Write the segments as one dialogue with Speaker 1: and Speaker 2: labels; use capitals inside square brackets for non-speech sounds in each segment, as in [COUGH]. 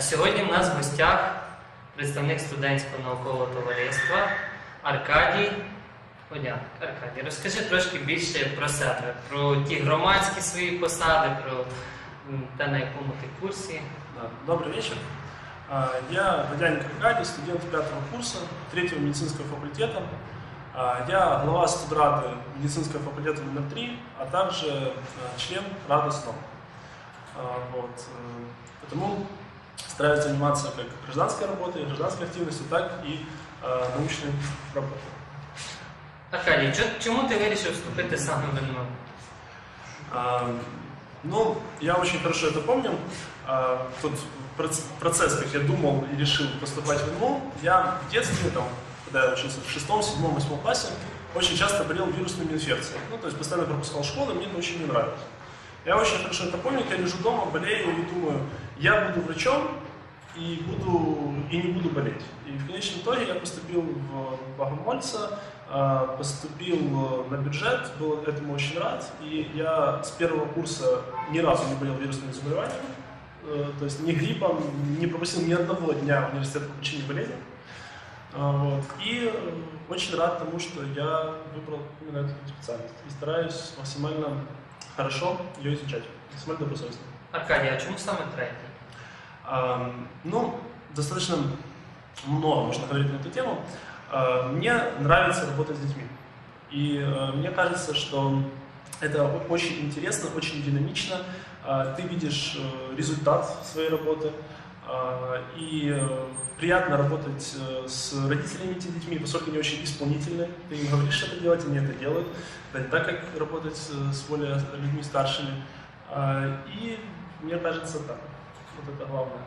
Speaker 1: А сьогодні в нас в гостях представник студентського наукового товариства Аркадій Коняк. Аркадій, розкажи трошки більше про себе, про ті громадські свої посади, про м, те, на якому ти курсі.
Speaker 2: Да, Добрый вечер. А, Я Водяник Аркадий, студент пятого курса третьего медицинского факультета. А, Я глава студрады медицинского факультета номер 3, а также э, член Рады СНО. А, Вот. э, Потому стараюсь заниматься как гражданской работой, гражданской активностью, так и э, научной работой.
Speaker 1: Аркадій, чо- чому ти вирішив вступити саме в НМО?
Speaker 2: А, Ну, я очень хорошо это помню. А, Тот проц- процесс, как я думал и решил поступать в НМУ, я в детстве, там, когда я учился в шестом, седьмом, восьмом классе, очень часто болел вирусными инфекциями. Ну, то есть постоянно пропускал школу, мне это очень не нравилось. Я очень хорошо это помню, я лежу дома, болею и думаю, я буду врачом и, буду, и не буду болеть. И в конечном итоге я поступил в Богомольца, а, поступил э, на бюджет, был этому очень рад. И я с первого курса ни разу не болел вирусными заболеваниями. Э, То есть ни гриппом, не пропустил ни одного дня университета по причине болезни. Вот. И э, очень рад тому, что я выбрал именно эту специальность. И стараюсь максимально хорошо ее изучать, максимально добросовестно.
Speaker 1: Аркадій, а чому саме третій?
Speaker 2: А, Ну, достаточно много можно говорить на эту тему. А, Мне нравится работать с детьми. И э, мне кажется, что это очень интересно, очень динамично. А, Ты видишь э, результат своей работы. И э, приятно работать э, с родителями этих детьми, поскольку они очень исполнительны. Ты им говоришь это делать, они это делают. Это не так, как работать э, с более людьми старшими. А, И мне кажется, так. Вот это главное.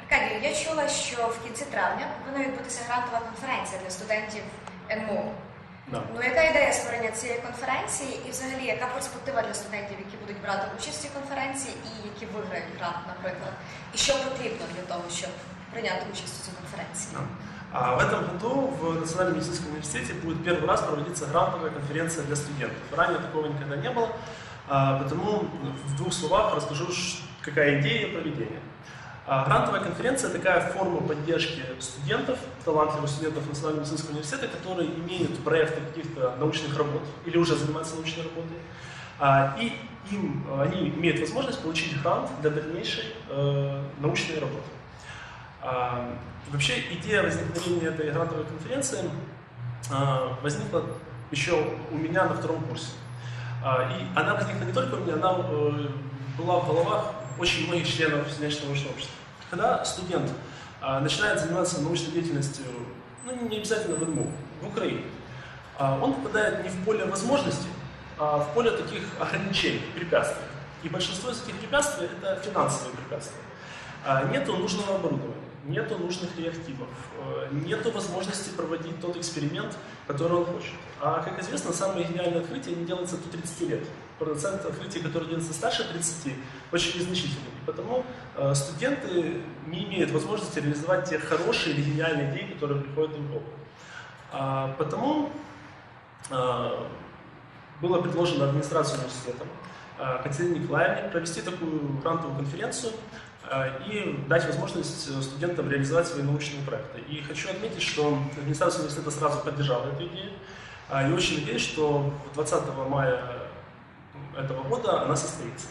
Speaker 3: Аркадію, я чула, що в кінці травня повинна відбутися грантова конференція для студентів НМУ.
Speaker 2: Да.
Speaker 3: Ну яка ідея створення цієї конференції, і взагалі яка перспектива для студентів, які будуть брати участь в цій конференції і які виграють грант, наприклад, і що потрібно для того, щоб прийняти участь у цій конференції?
Speaker 2: А в этом году в Национальном медицинском университете будет первый раз проводиться грантовая конференция для студентов. Ранее такого никогда не было, а, потому в двух словах расскажу, ш- какая идея проведения. А, Грантовая конференция – такая форма поддержки студентов, талантливых студентов Национального медицинского университета, которые имеют проекты каких-то научных работ или уже занимаются научной работой. А, И им, а, они имеют возможность получить грант для дальнейшей э, научной работы. Вообще идея возникновения этой грантовой конференции возникла еще у меня на втором курсе. И она возникла не только у меня, она э, была в головах очень многих членов научного общества. Когда студент а, начинает заниматься научной деятельностью, ну не обязательно в НМУ, в Украине, а, он попадает не в поле возможностей, а в поле таких ограничений, препятствий. И большинство из этих препятствий – это финансовые препятствия. А, Нету нужного оборудования, нету нужных реактивов, э, нету возможности проводить тот эксперимент, который он хочет. А как известно, самые гениальные открытия не делаются до 30 лет. Процент открытий, которые делаются старше 30, очень незначительный. И потому э, студенты не имеют возможности реализовать те хорошие или гениальные идеи, которые приходят им в голову. А, Потому э, было предложено администрацией университета Катерине Николаевне провести такую грантовую конференцию и дать возможность э, студентам реализовать свои научные проекты. И хочу отметить, что администрация университета сразу поддержала эту идею. э, И очень надеюсь, что 20 мая этого года она состоится.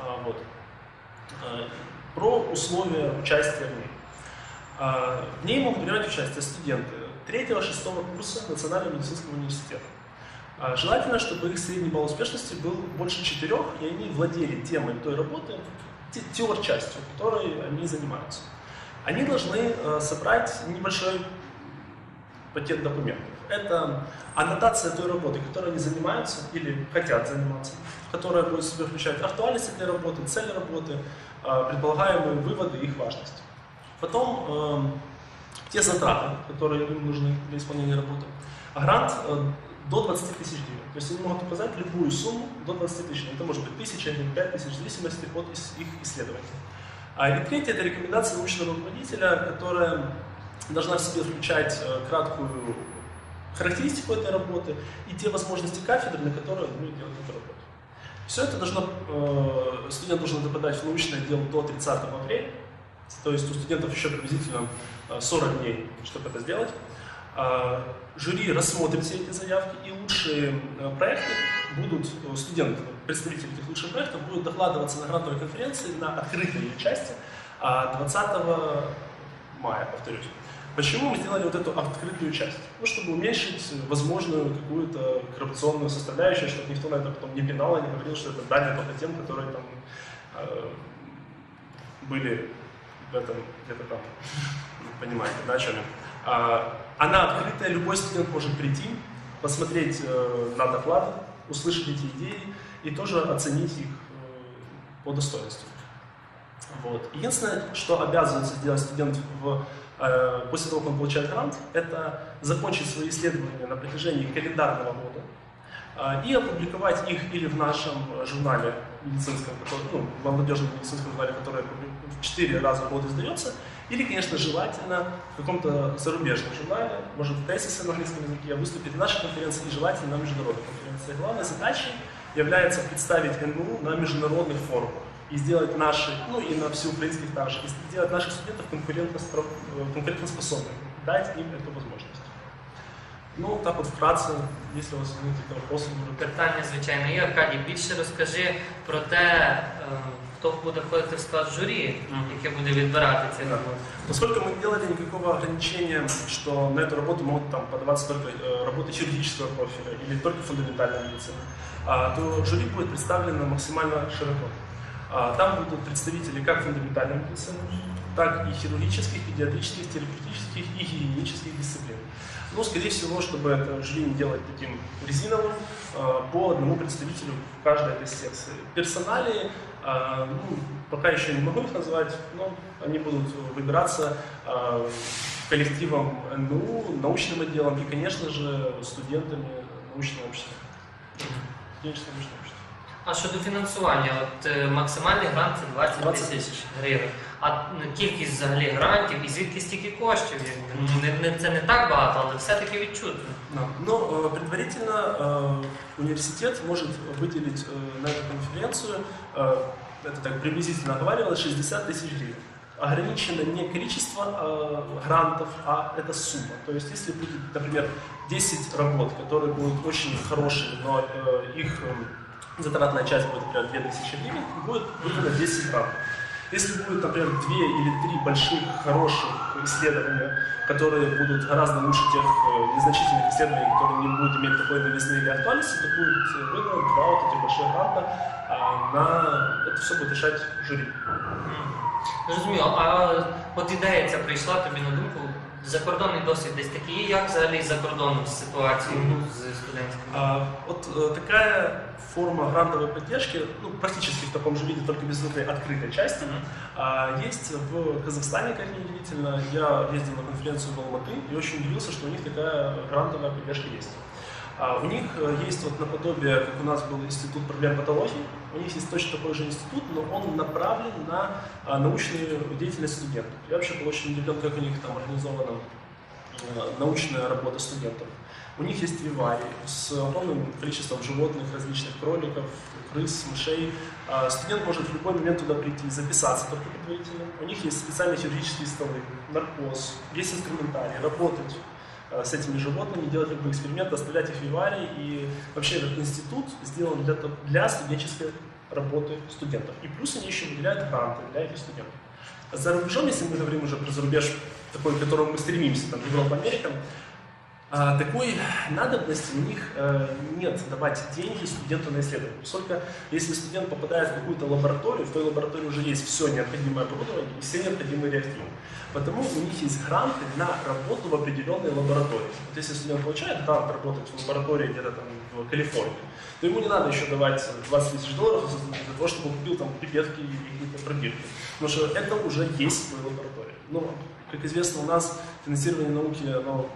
Speaker 2: А, Вот. Э, Про условия участия в ней. А, В ней могут принимать участие студенты 3-6 курса Национального медицинского университета. А, Желательно, чтобы их средний балл успешности был больше 4, и они владели темой той работы, те- теор-частью, которой они занимаются. Они должны э, собрать небольшой пакет документов. Это аннотация той работы, которой они занимаются или хотят заниматься, которая будет в себя включать актуальность этой работы, цель работы, э, предполагаемые выводы и их важность. Потом э, те затраты, которые им нужны для исполнения работы. Грант э, до 20 тысяч гривен. То есть они могут указать любую сумму до 20 тысяч. Это может быть тысяча или пять тысяч, в зависимости от их исследований. А и третье – это рекомендация научного руководителя, которая должна в себе включать э, краткую характеристику этой работы и те возможности кафедры, на которые будет делать эту работу. Все это должно, э, студент должен это подать в научный отдел до 30 апреля, То есть у студентов еще приблизительно э, 40 дней, чтобы это сделать. А, Жюри рассмотрит все эти заявки, и лучшие э, проекты будут, э, студенты, представители этих лучших проектов будут докладываться на грантовой конференции на открытой ее части а, 20 мая, повторюсь. Почему мы сделали вот эту открытую часть? Ну, чтобы уменьшить возможную какую-то коррупционную составляющую, чтобы никто на это потом не пинал и не говорил, что это дали только тем, которые там э, были в этом где-то там, [LAUGHS] понимаете, да, о чем я? Она открытая, любой студент может прийти, посмотреть э, на доклады, услышать эти идеи и тоже оценить их э, по достоинству. Вот. Единственное, что обязывается сделать студент в, э, после того, как он получает грант, это закончить свои исследования на протяжении календарного года и опубликовать их или в нашем журнале медицинском, который, ну, молодежном медицинском журнале, который 4 раза в год издается, или, конечно, желательно в каком-то зарубежном журнале, может, в тезисе на английском языке, выступить на нашей конференции и желательно на международной конференции. Главной задачей является представить НМУ на международных форумах и сделать наши, ну и на всеукраинских также, и сделать наших студентов конкурентоспро- э, конкурентоспособными, дать им эту возможность. Ну, так от вкратце, якщо у вас є якісь вопроси, можете.
Speaker 1: Питання, звичайно, є. Аркадій, більше розкажи про те, е, хто буде входити в склад журі,
Speaker 2: Мгм.
Speaker 1: яке буде відбирати ці
Speaker 2: Да.
Speaker 1: роботи.
Speaker 2: Поскольку мы не делали никакого ограничения, что на эту работу могут там, подаваться только э, работы хирургического профиля или только фундаментальная медицина, а, то жюри будет представлено максимально широко. А, Там будут представители как фундаментальной медицины, так и хирургических, педиатрических, терапевтических и гигиенических дисциплин. Ну, скорее всего, чтобы это жюри не делать таким резиновым, а, по одному представителю в каждой этой секции. Персонали, а, ну, пока еще не могу их назвать, но они будут выбираться а, коллективом НМУ, научным отделом и, конечно же, студентами научного общества. Студенческого научного общества.
Speaker 1: А щодо фінансування, от е, максимальний грант це 20
Speaker 2: 20
Speaker 1: тисяч гривень. А м, кількість взагалі грантів і звідки стільки коштів? якби? Ну, не, не, це не так багато, але все-таки відчутно.
Speaker 2: Да. Но э, предварительно э, университет может выделить э, на эту конференцию, э, это так приблизительно оговаривалось, 60 тысяч гривен. Ограничено не количество э, грантов, а это сумма. То есть если будет, например, 10 работ, которые будут очень хорошие, но э, их э, затратная часть будет, например, 2000 гривен, будет выдано 10 грантов. Если будет, например, две или три больших, хороших исследования, которые будут гораздо лучше тех э, незначительных исследований, которые не будут иметь такой новизны или актуальности, то будет э, выдано два вот этих больших гранта, а на это все будет решать жюри.
Speaker 1: М. Зрозуміло, а от ідея ця прийшла тобі на думку. Закордонний досвід десь такий є, як взагалі за кордоном з ситуацією
Speaker 2: Мгм.
Speaker 1: з студентськими?
Speaker 2: А, вот э, такая форма грантовой поддержки, ну, практически в таком же виде, только без этой открытой части,
Speaker 1: Мгм.
Speaker 2: а, есть в Казахстане, как ни удивительно. Я ездил на конференцию в Алматы и очень удивился, что у них такая грантовая поддержка есть. А, у них э, есть вот наподобие, как у нас был институт проблем патологии, у них есть точно такой же институт, но он направлен на а, научную деятельность студентов. Я вообще был очень удивлен, как у них там организована э, научная работа студентов. У них есть виварий с огромным количеством животных, различных кроликов, крыс, мышей. А, Студент может в любой момент туда прийти, записаться только предварительно. У них есть специальные хирургические столы, наркоз, есть инструментарий, работать с этими животными, делать любые эксперименты, оставлять их в виварии. И вообще этот институт сделан для, для студенческой работы студентов. И плюс они еще выделяют гранты для этих студентов. За рубежом, если мы говорим уже про зарубеж, такой, к которому мы стремимся, там, Европа, Америка, Такой надобности у них э, нет давать деньги студенту на исследование. Только если студент попадает в какую-то лабораторию, в той лаборатории уже есть все необходимое оборудование и все необходимые реактивы. Потому у них есть гранты на работу в определенной лаборатории. Вот если студент получает грант работать в лаборатории где-то там в Калифорнии, то ему не надо еще давать 20 тысяч долларов для того, чтобы он купил там пипетки и какие-то пробирки. Потому что это уже есть в той лаборатории. Но, как известно, у нас финансирование науки, оно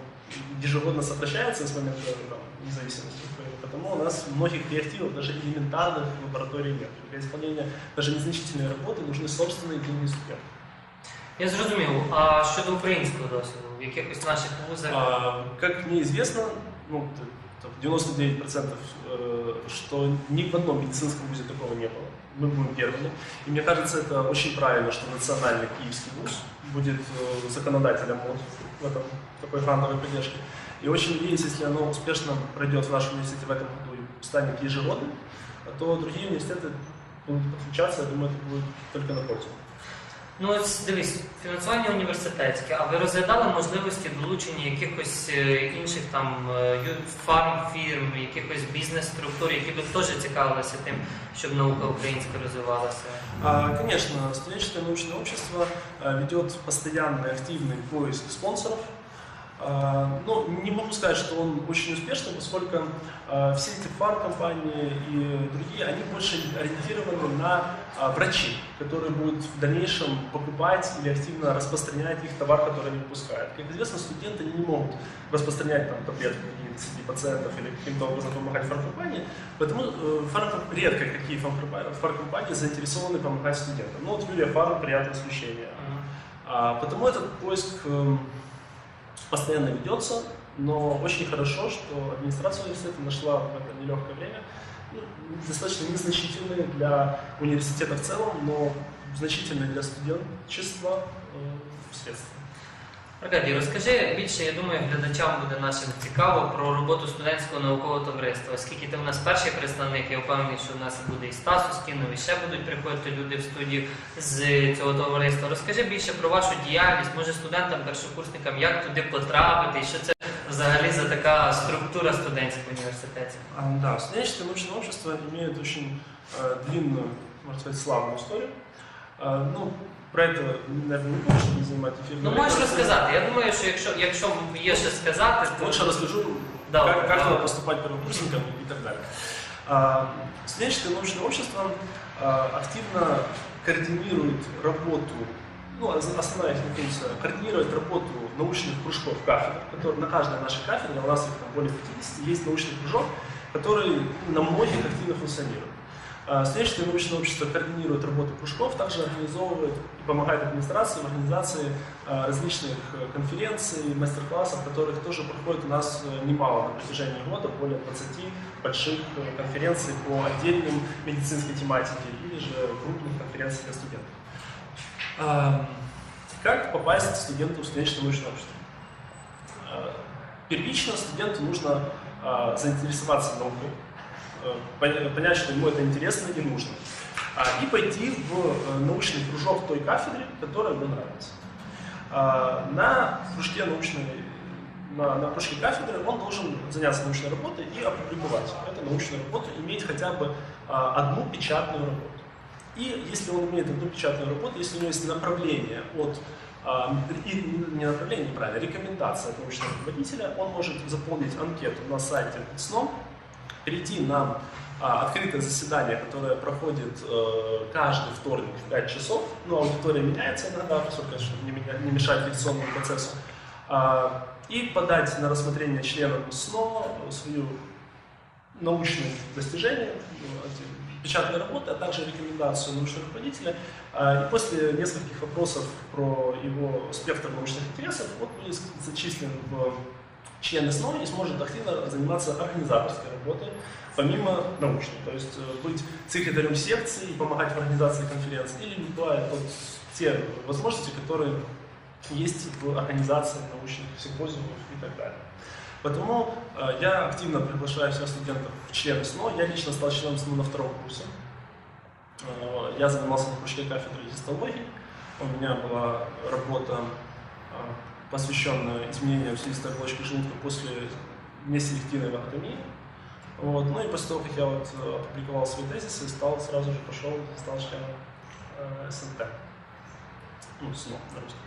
Speaker 2: ежегодно сокращается с момента там, независимости Украины, потому у нас многих реактивов, даже элементарных в лаборатории нет. Для исполнения даже незначительной работы нужны собственные деньги студентов.
Speaker 1: Я зрозумів. А щодо українського досвіду, в якихось наших вузах.
Speaker 2: А, как мне известно, ну, т- там, 99%, э, что ни в одном медицинском вузе такого не было. Мы будем первыми. И мне кажется, это очень правильно, что национальный киевский вуз будет э, законодателем вот в этом такой грантовой поддержке. И очень надеюсь, если оно успешно пройдет в нашем университете в этом году и станет ежегодным, то другие университеты будут подключаться, я думаю, это будет только на пользу.
Speaker 1: Ну ось дивись, фінансування університетське, а ви розглядали можливості долучення якихось е, інших там фарм фірм, якихось бізнес-структур, які б теж цікавилися тим, щоб наука українська розвивалася?
Speaker 2: А, Конечно, научное общество ведет постоянный активный поиск спонсоров. А, Ну, не могу сказать, что он очень успешный, поскольку а, все эти фарм-компании и другие, они больше ориентированы на а, врачей, которые будут в дальнейшем покупать или активно распространять их товар, который они выпускают. Как известно, студенты не могут распространять там, таблетки среди пациентов или каким-то образом помогать фармкомпании, поэтому э, фарм- редко какие фармкомпании, фармкомпании заинтересованы помогать студентам. Ну вот Юлия Фарм, приятное исключение. А, потому этот поиск эм, постоянно ведется, но очень хорошо, что администрация университета нашла в это нелегкое время ну, достаточно незначительные для университета в целом, но значительные для студенчества э, средства.
Speaker 1: Аркадій, розкажи більше, я думаю, глядачам буде нашим цікаво про роботу студентського наукового товариства, оскільки ти у нас перший представник, я впевнений, що в нас буде і Стас Ускінов, і ще будуть приходити люди в студію з цього товариства. Розкажи більше про вашу діяльність, може студентам, першокурсникам, як туди потрапити, і що це взагалі за така структура студентського університету.
Speaker 2: Да, студенческое научное общество имеет очень длинную, можно сказать, славную историю. Э, ну, про это, наверное, не буду, чтобы не занимать эфир.
Speaker 1: Ну можеш розказати. Я думаю, що якщо, якщо є що сказати, то
Speaker 2: Лучше расскажу,
Speaker 1: Да,
Speaker 2: как, как
Speaker 1: да.
Speaker 2: надо поступать первокурсникам и так далее. А, Студенческое научное общество а, активно координирует работу, ну, ос- основная их функция, координировать работу научных кружков кафедр, которые на каждой нашей кафедре, у нас их там более 50, есть научный кружок, который на многих активно функционирует. А, Студенческое научное общество координирует работу кружков, также организовывает и помогает администрации в организации а, различных э, конференций, мастер-классов, которых тоже проходит у нас э, немало на протяжении года, более 20 больших э, конференций по отдельным медицинской тематике или же крупных конференций для студентов. А, Как попасть студенту в студенческое научное общество? Первично студенту нужно заинтересоваться наукой, понять, что ему это интересно и нужно, а, и пойти в э, научный кружок той кафедре, которая ему нравится. А, На кружке научной на, на кружке кафедры он должен заняться научной работой и опубликовать эту научную работу, иметь хотя бы а, одну печатную работу. И если он имеет одну печатную работу, если у него есть направление от и не направление, неправильно, рекомендация от научного руководителя, он может заполнить анкету на сайте СНО, перейти на а, открытое заседание, которое проходит э, каждый вторник в 5 часов. Ну, аудитория меняется иногда, это не, мешает лекционному процессу. А, и подать на рассмотрение членов СНО свою научные достижения, ну, печатные работы, а также рекомендацию научного руководителя. А, И после нескольких вопросов про его спектр научных интересов, он будет зачислен в члены СНО и сможет активно заниматься организаторской работой, помимо научной. То есть э, быть секретарем секции и помогать в организации конференции, или любая тот, те возможности, которые есть в организации научных симпозиумов и так далее. Потому э, я активно приглашаю всех студентов в члены СНО. Я лично стал членом СНО на втором курсе. Э, я занимался на кружке кафедры гистологии. У меня была работа, э, посвященная изменениям слизистой оболочки желудка после неселективной ваготомии. Вот. Ну и после того, как я вот э, опубликовал свои тезисы, стал сразу же пошел, стал членом э, СНТ. Ну, СНО на русском.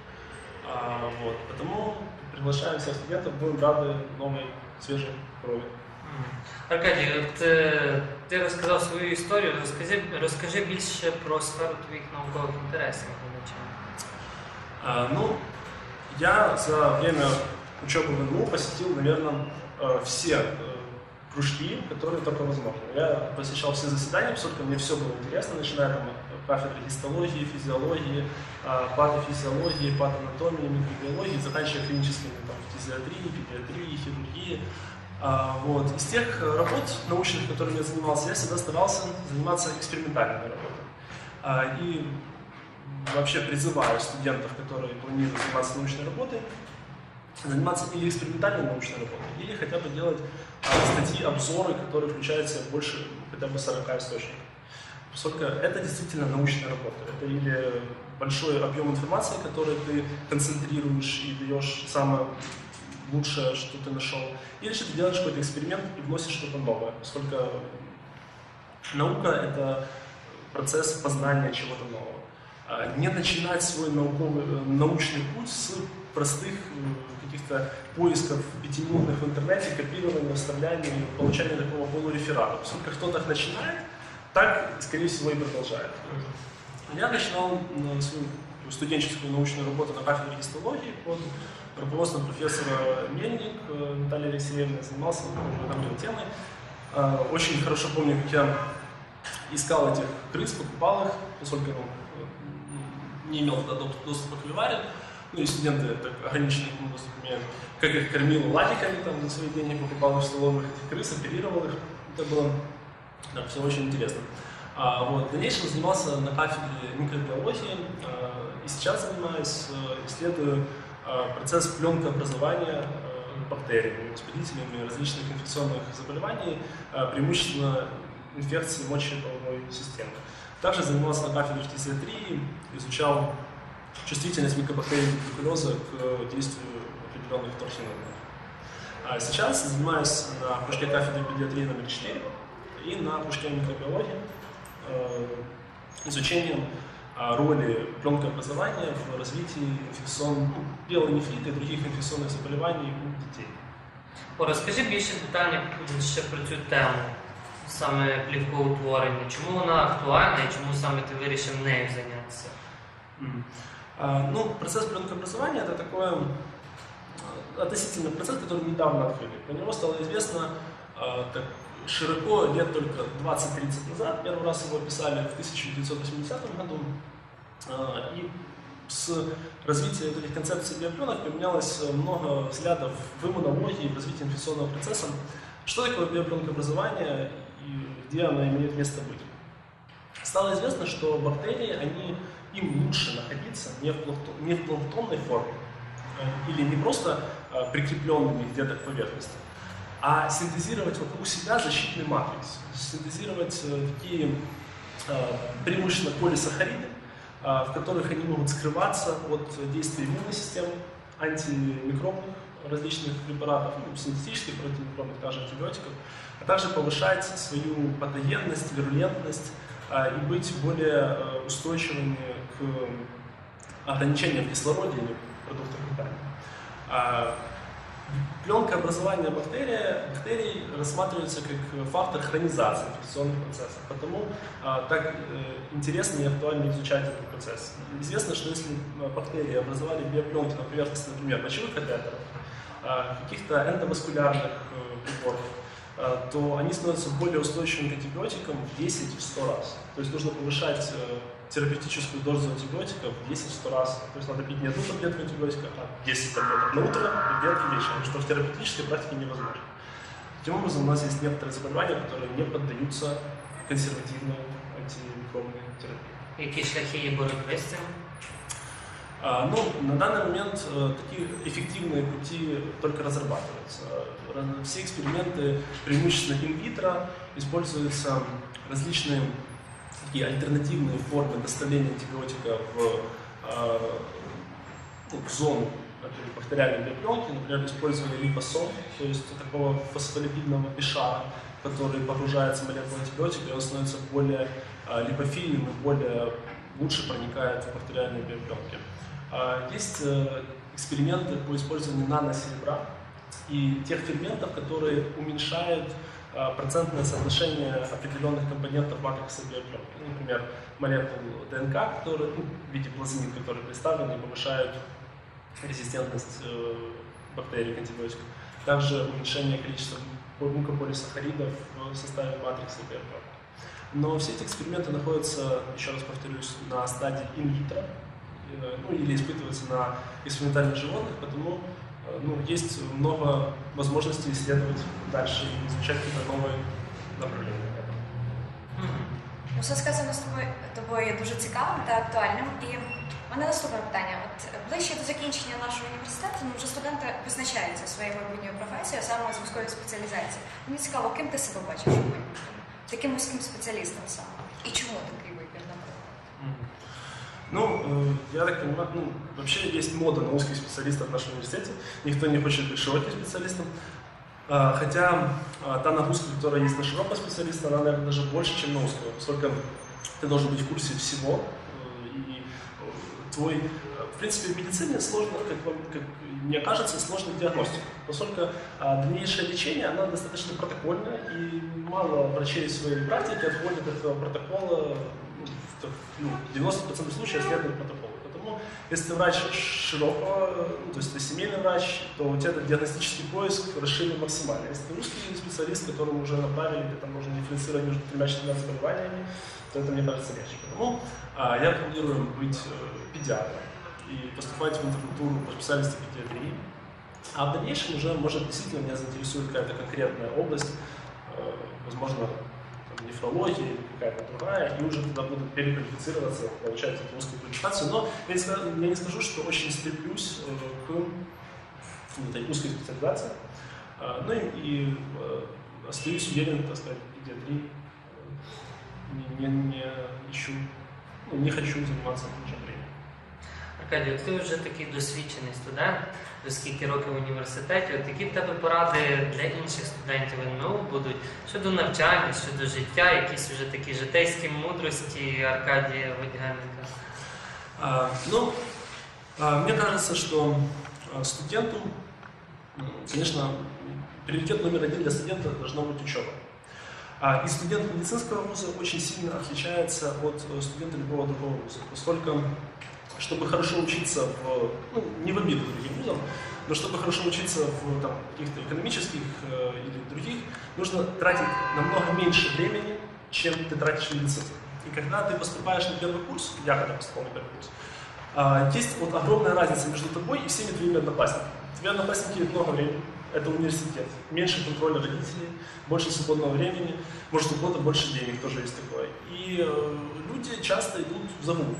Speaker 2: А, вот. Потому приглашаем всех студентов, будем рады новой, свежей крови.
Speaker 1: М. Аркадій, от е, ти розказав свою історію. Розкажи, розкажи більше про сферу твоїх наукових інтересів глядачам.
Speaker 2: А, ну, я за время учебы в НМУ посетил, наверное, э, все э, кружки, которые только возможно. Я посещал все заседания, поскольку мне все было интересно, начиная там от кафедры гистологии, физиологии, а, патофизиологии, патоанатомии, микробиологии, заканчивая клиническими там, физиатрии, педиатрии, хирургии. А, Вот. Из тех э, работ научных, которыми я занимался, я всегда старался заниматься экспериментальными работами. А, И вообще призываю студентов, которые планируют заниматься научной работой, заниматься или экспериментальной научной работой, или хотя бы делать а, статьи, обзоры, которые включают в себя больше хотя бы 40 источников. Поскольку это действительно научная работа. Это или большой объем информации, который ты концентрируешь и даешь самое лучшее, что ты нашел, или же ты делаешь какой-то эксперимент и вносишь что-то новое. Поскольку наука — это процесс познания чего-то нового. А Не начинать свой науковый, э, научный путь с простых э, каких-то поисков пятиминутных в интернете, копирования, вставляния, получания такого полуреферата. Поскольку кто так начинает, так, скорее всего, и продолжает. Я начинал э, свою студенческую научную работу на кафедре гистологии под руководством профессора Мельник Натальи Алексеевны, занимался уже давно темой. Очень хорошо помню, как я искал этих крыс, покупал их, поскольку ну, не имел тогда доступа к виваре. Ну и студенты так нему доступ имеют. Как их кормил латиками там за свои деньги, покупал в столовых этих крыс, оперировал их. Это было да, все очень интересно. А, вот, в дальнейшем занимался на кафедре микробиологии а, и сейчас занимаюсь, э, исследую а, процесс пленкообразования э, бактериями, возбудителями различных инфекционных заболеваний, а, преимущественно инфекции мочеполовой системы. Также занимался на кафедре фтизиатрии, изучал чувствительность микобактерий туберкулеза к действию определенных торхинов. А сейчас занимаюсь на кружке кафедры педиатрии номер 4 и на кружке микробиологии э, изучением а, роли пленкообразования в развитии инфекционных, ну, піелонефриту і других інфекційних заболівань у дітей.
Speaker 1: О, розкажи більше детально ще про цю тему, саме плівкоутворення. Чому вона актуальна і чому саме ти вирішив нею зайнятися?
Speaker 2: Мгм. А, Ну, процесс пленкообразования это такой э, относительно процесс, который недавно открыли. Про него стало известно а, так широко лет только 20-30 назад. Первый раз его описали в 1980 году. А, И с развития вот этих концепций биопленок поменялось э, много взглядов в иммунологии, в развитии инфекционного процесса. Что такое биопленкообразование и где оно имеет место быть? Стало известно, что бактерии, они, им лучше находиться не в, планктон- не в планктонной форме, э, или не просто э, прикрепленными где-то к поверхности, а синтезировать вокруг себя защитный матрикс, синтезировать э, такие преимущественно полисахариды, в которых они могут скрываться от действия иммунной системы, антимикробных различных препаратов, ну, синтетических противомикробных, даже антибиотиков, а также повышать свою патогенность, вирулентность а, и быть более э, устойчивыми к ограничениям в кислороде или продуктах питания. А, Пленка образования бактерии, бактерий рассматривается как фактор хронизации инфекционных процессов. Потому а, так э, интересно и актуально изучать этот процесс. Известно, что если э, бактерии образовали биопленки на поверхности, например, мочевых катетеров, каких-то эндоваскулярных э, приборов, а, то они становятся более устойчивыми к антибиотикам в 10-100 раз. То есть нужно повышать э, терапевтическую дозу антибиотиков в 10-100 раз. То есть надо пить не одну таблетку антибиотика, а 10 таблеток на утро и 2 вечером, что в терапевтической практике невозможно. Таким образом, у нас есть некоторые заболевания, которые не поддаются консервативной антимикробной терапии.
Speaker 1: Які шляхи цим?
Speaker 2: А, Ну, на данный момент э, такие эффективные пути только разрабатываются. Раз- Все эксперименты, преимущественно инвитро, используются различные такие альтернативные формы доставления антибиотика в, а, ну, в зону бактериальной биопленки. Например, использовали липосом, то есть такого фосфолипидного пешара, который погружается в молекулу антибиотика, и он становится более а, липофильным и более лучше проникает в бактериальные биопленки. А, Есть э, эксперименты по использованию наносеребра и тех ферментов, которые уменьшают а, процентное соотношение определенных компонентов матрикса биопленки. Ну, Например, молекул ДНК, которые, ну, в виде плазмид, которые представлены повышают резистентность э, бактерий к антибиотикам. Также уменьшение количества мукополисахаридов в составе матрикса биопленки. Но все эти эксперименты находятся, еще раз повторюсь, на стадии инвитро, ну, или испытываются на экспериментальных животных, потому э, ну, есть много возможностей исследовать дальше и изучать какие-то новые направления.
Speaker 1: Мгм.
Speaker 3: Ну, все сказано з тобою, тобою є дуже цікавим та актуальним. І в мене наступне питання. От ближче до закінчення нашого університету, ну вже студенти визначаються своєю майбутньою професією, а саме з вузької спеціалізації. Мені цікаво, ким ти себе бачиш у майбутньому? Таким вузьким спеціалістом саме. І чому такий вибір, наприклад?
Speaker 1: Мгм.
Speaker 2: Ну, э, я так понимаю, ну, вообще есть мода на узких специалистов в нашем университете. Никто не хочет быть широким специалистом. А, Хотя а, та нагрузка, которая есть на широкого специалиста, она, наверное, даже больше, чем на узкого. Поскольку ты должен быть в курсе всего. э, И э, твой... В принципе, в медицине сложно, как, как мне кажется, сложно диагностика. Поскольку а, дальнейшее лечение, оно достаточно протокольное, и мало врачей в своей практике отходят от этого протокола так- ну, 90% случаев следует протоколу. Потому если ты врач широкого, ну, то есть ты семейный врач, то у тебя диагностический поиск расширен максимально. Если ты узкий специалист, которому уже направили, где там нужно дифференцировать между тремя-четырьмя заболеваниями, то это, мне кажется, легче. Потому а, я планирую быть э, педиатром и поступать в интернатуру по специальности педиатрии. А в дальнейшем уже, может, действительно меня заинтересует какая-то конкретная область, э, возможно, там, нефрология или какая-то другая, и уже туда буду переквалифицироваться, получать эту узкую квалификацию. Но я не, я не скажу, что очень стремлюсь э, к ну, этой узкой специализации. А, Ну и, и, э, остаюсь уверен, так сказать, педиатрии. Э, Не, не, не ищу, ну, не хочу заниматься времени.
Speaker 1: Аркадій, ти вже такий досвідчений студент, за скільки років в університеті. От які в тебе поради для інших студентів НМУ будуть щодо навчання, щодо життя, якісь вже такі житейські мудрості Аркадія Водяника?
Speaker 2: А, Ну, а, мне кажется, что студенту, м, конечно, приоритет номер один для студента должна быть учеба. И студент медицинского вуза очень сильно отличается от э, студента любого другого вуза, поскольку, чтобы хорошо учиться в, ну, не в обиду другим вузам, но чтобы хорошо учиться в там, каких-то экономических э, или других, нужно тратить намного меньше времени, чем ты тратишь в медицине. И когда ты поступаешь на первый курс, я когда поступал на первый курс, а, есть вот огромная разница между тобой и всеми твоими одноклассниками. Твои одноклассники много времени, это университет, меньше контроля родителей, больше свободного времени, может у кого-то больше денег, тоже есть такое. И э, люди часто идут в загул.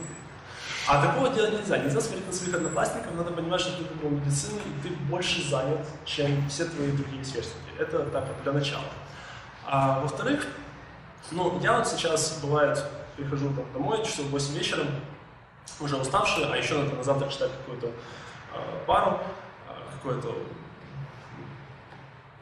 Speaker 2: А такого делать нельзя. Нельзя смотреть на своих одноклассников, надо понимать, что ты выбрал медицину, и ты больше занят, чем все твои другие сверстники. Это так для начала. А во-вторых, ну, я вот сейчас, бывает, прихожу там, домой, часов в 8 вечера, уже уставший, а еще надо на завтра читать какую-то э, пару, э, какое-то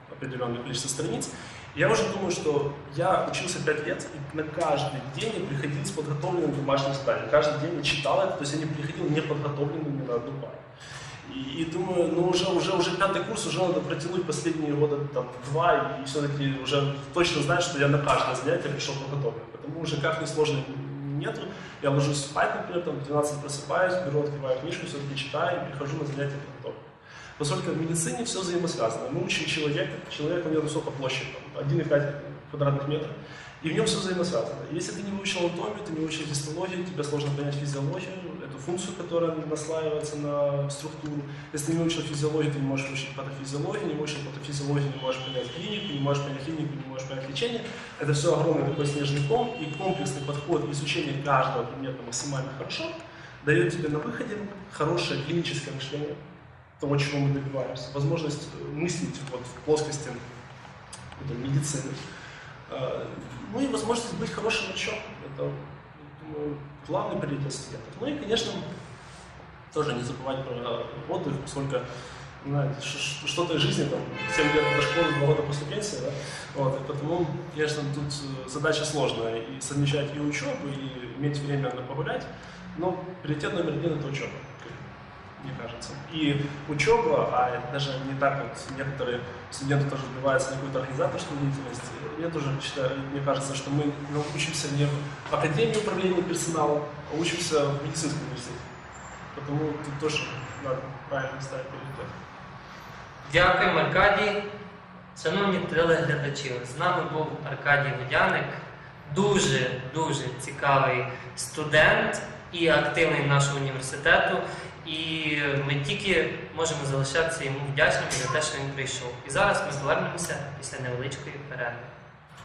Speaker 2: определенное количество страниц. Я уже думаю, что я учился 5 лет, и на каждый день я приходил с подготовленным домашним заданием. Каждый день я читал это, то есть я не приходил неподготовленным ни на одну пару. И, и думаю, ну уже, уже, уже пятый курс, уже надо протянуть последние года там, два, и все-таки уже точно знать, что я на каждое занятие пришел подготовлен. Потому уже как ни сложно нету. Я ложусь спать, например, там, в 12 просыпаюсь, беру, открываю книжку, все-таки читаю и прихожу на занятия подготовленным. Поскольку в медицине все взаимосвязано. Мы учим человека, человек у него высокая площадь, там, 1,5 квадратных метров, и в нем все взаимосвязано. Если ты не выучил анатомию, ты не выучил гистологию, тебе сложно понять физиологию, эту функцию, которая наслаивается на структуру. Если ты не выучил физиологию, ты не можешь выучить патофизиологию, не выучил патофизиологию, не можешь понять клинику, не можешь понять клинику, не можешь понять лечение. Это все огромный такой снежный ком, и комплексный подход изучения каждого предмета максимально хорошо дает тебе на выходе хорошее клиническое мышление, того, чего мы добиваемся, возможность э, мыслить вот в плоскости вот, медицины. Э, Ну и возможность быть хорошим врачом. Это, думаю, главный приоритет студентов. Ну и, конечно, тоже не забывать про отдых, поскольку что-то из жизни, там, 7 лет до школы, 2 года после пенсии, да? вот, и потому, конечно, тут э, задача сложная, и совмещать и учебу, и иметь время на погулять, но приоритет номер один – это учеба, мне кажется. И учеба, а даже не так вот некоторые студенты тоже добиваются на какую-то организаторскую деятельность, я тоже считаю, мне кажется, что мы ну, учимся не в Академии управления персоналом, а учимся в медицинском университете. Потому тут тоже надо правильно ставить приоритет.
Speaker 1: Дякуємо, Аркадій. Шановні телеглядачі, з нами був Аркадій Водяник, дуже дуже цікавий студент і активний нашого університету. І ми тільки можемо залишатися йому вдячними за те, що він прийшов. І зараз ми повернемося після невеличкої перерви.